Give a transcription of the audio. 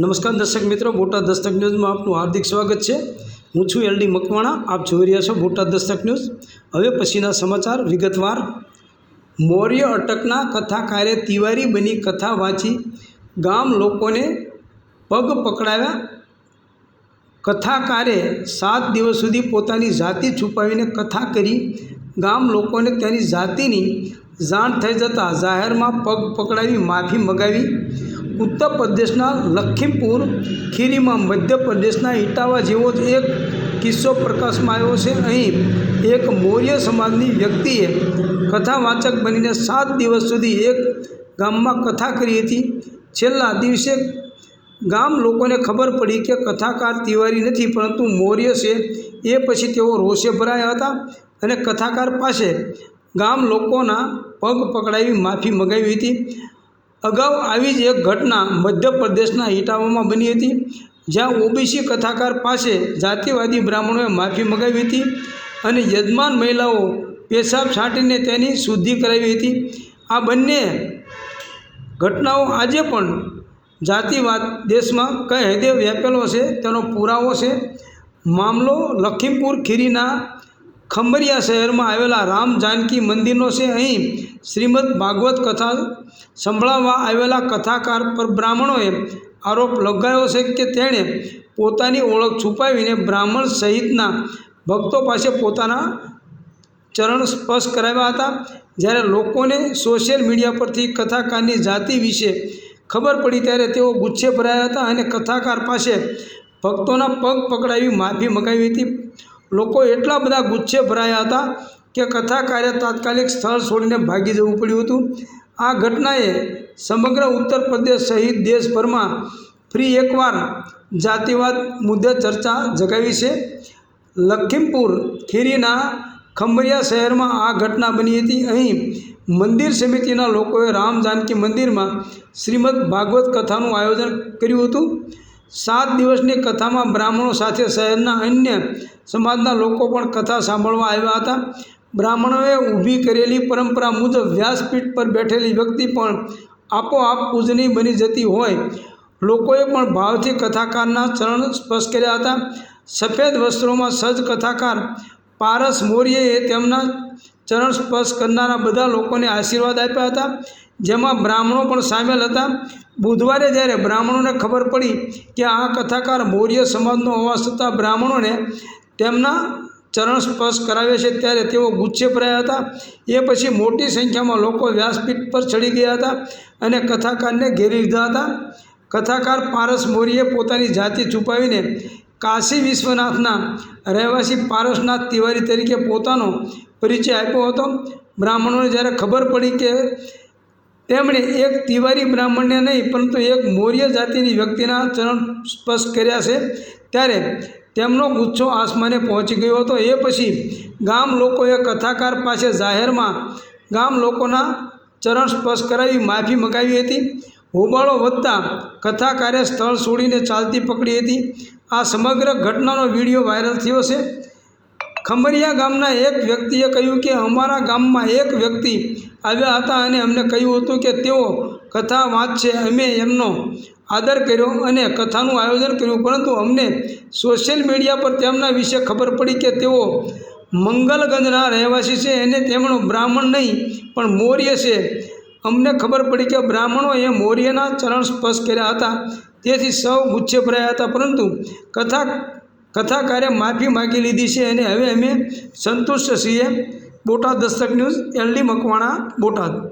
નમસ્કાર દર્શક મિત્રો, બોટાદ દસ્તક ન્યૂઝમાં આપનું હાર્દિક સ્વાગત છે. હું છું એલડી મકવાણા, આપ જોઈ રહ્યા છો બોટાદ દસ્તક ન્યૂઝ. હવે પછીના સમાચાર વિગતવાર. મૌર્ય અટકના કથાકારે તિવારી બની કથા વાંચી. ગામ લોકોને પગ પકડાવ્યા. કથાકારે સાત દિવસ સુધી પોતાની જાતિ છુપાવીને કથા કરી. ગામ લોકોને તેની જાતિની જાણ થઈ જતાં જાહેરમાં પગ પકડાવી, માફી મગાવી. ઉત્તર પ્રદેશના લખીમપુર, ખીરીમાં મધ્યપ્રદેશના ઇટાવા જેવો જ એક કિસ્સો પ્રકાશમાં આવ્યો છે. અહીં એક મૌર્ય સમાજની વ્યક્તિએ કથાવાચક બનીને સાત દિવસ સુધી એક ગામમાં કથા કરી હતી. છેલ્લા દિવસે ગામ લોકોને ખબર પડી કે કથાકાર તિવારી નથી, પરંતુ મૌર્ય છે. એ પછી તેઓ રોષે ભરાયા હતા અને કથાકાર પાસે ગામ લોકોના પગ પકડાવી માફી મગાવી હતી. અગાઉ આવી જ એક ઘટના મધ્યપ્રદેશના ઇટાવામાં બની હતી, જ્યાં ઓબીસી કથાકાર પાસે જાતિવાદી બ્રાહ્મણોએ માફી મગાવી હતી અને યજમાન મહિલાઓ પેશાબ છાંટીને તેની શુદ્ધિ કરાવી હતી. આ બંને ઘટનાઓ આજે પણ જાતિવાદ દેશમાં કઈ હદે વ્યાપેલો છે, તેનો પુરાવો છે? મામલો લખીમપુર ખીરીના ખંભરિયા શહેરમાં આવેલા રામ જાનકી મંદિરનો છે. અહીં શ્રીમદ ભાગવત કથા સંભળાવવા આવેલા કથાકાર પર બ્રાહ્મણોએ આરોપ લગાવ્યો છે કે તેણે પોતાની ઓળખ છુપાવીને બ્રાહ્મણ સહિતના ભક્તો પાસે પોતાના ચરણ સ્પર્શ કરાવ્યા હતા. જ્યારે લોકોને સોશિયલ મીડિયા પરથી કથાકારની જાતિ વિશે ખબર પડી ત્યારે તેઓ ગુચ્છે ભરાયા હતા અને કથાકાર પાસે ભક્તોના પગ પકડાવી માફી મગાવી હતી. લોકો એટલા બધા ગુચ્છે ભરાયા હતા કે કથાકારે તાત્કાલિક સ્થળ છોડીને ભાગી જવું પડ્યું હતું. આ ઘટનાએ સમગ્ર ઉત્તર પ્રદેશ સહિત દેશભરમાં ફરી એકવાર જાતિવાદ મુદ્દે ચર્ચા જગાવી છે. લખીમપુર, ખીરીના ખંભરિયા શહેરમાં આ ઘટના બની હતી. અહીં મંદિર સમિતિના લોકોએ રામ જાનકી મંદિરમાં શ્રીમદ ભાગવત કથાનું આયોજન કર્યું હતું. સાત દિવસની કથામાં બ્રાહ્મણો સાથે શહેરના અન્ય સમાજના લોકો પણ કથા સાંભળવા આવ્યા હતા. બ્રાહ્મણોએ ઊભી કરેલી પરંપરા મુજબ વ્યાસપીઠ પર બેઠેલી વ્યક્તિ પણ આપોઆપ પૂજનીય બની જતી હોય. લોકોએ પણ ભાવથી કથાકારના ચરણ સ્પર્શ કર્યા હતા. સફેદ વસ્ત્રોમાં સજ્જ કથાકાર પારસ મોર્યએ તેમના ચરણ સ્પર્શ કરનારા બધા લોકોને આશીર્વાદ આપ્યા હતા. જેમાં બ્રાહ્મણો પણ સામેલ હતા. બુધવારે જ્યારે બ્રાહ્મણોને ખબર પડી કે આ કથાકાર મૌર્ય સમાજનો હોવા છતાં બ્રાહ્મણોને તેમના ચરણ સ્પર્શ કરાવે છે ત્યારે તેઓ ગુચ્છે ભરાયા હતા. એ પછી મોટી સંખ્યામાં લોકો વ્યાસપીઠ પર ચડી ગયા હતા અને કથાકારને ઘેરી લીધા હતા. કથાકાર પારસ મૌર્યએ પોતાની જાતિ છુપાવીને કાશી વિશ્વનાથના રહેવાસી પારસનાથ તિવારી તરીકે પોતાનો પરિચય આપ્યો હતો. બ્રાહ્મણોને જ્યારે ખબર પડી કે તેમણે એક તિવારી બ્રાહ્મણને નહીં, પરંતુ એક મૌર્ય જાતિની વ્યક્તિના ચરણ સ્પર્શ કર્યા છે, ત્યારે તેમનો ગુચ્છો આસમાને પહોંચી ગયો હતો. એ પછી ગામ લોકોએ કથાકાર પાસે જાહેરમાં ગામ લોકોના ચરણ સ્પર્શ કરાવી માફી મગાવી હતી. હોબાળો વધતા કથાકારે સ્થળ છોડીને ચાલતી પકડી હતી. આ સમગ્ર ઘટનાનો વીડિયો વાયરલ થયો છે. ખંભરિયા ગામના એક વ્યક્તિએ કહ્યું કે અમારા ગામમાં એક વ્યક્તિ આવ્યા હતા અને અમને કહ્યું હતું કે તેઓ કથા વાંચશે. અમે એમનો આદર કર્યો અને કથાનું આયોજન કર્યું, પરંતુ અમને સોશિયલ મીડિયા પર તેમના વિશે ખબર પડી કે તેઓ મંગલગંજના રહેવાસી છે. અને તેમનો બ્રાહ્મણ નહીં, પણ મૌર્ય છે. અમને ખબર પડી કે બ્રાહ્મણોએ મૌર્યના ચરણ સ્પર્શ કર્યા હતા. તેથી સૌ ગુચ્છે ભરાયા હતા. પરંતુ કથા, કથાકારે માફી માગી લીધી છે અને હવે અમે સંતુષ્ટ છીએ. Botad Dastak news LD Makwana, Botad.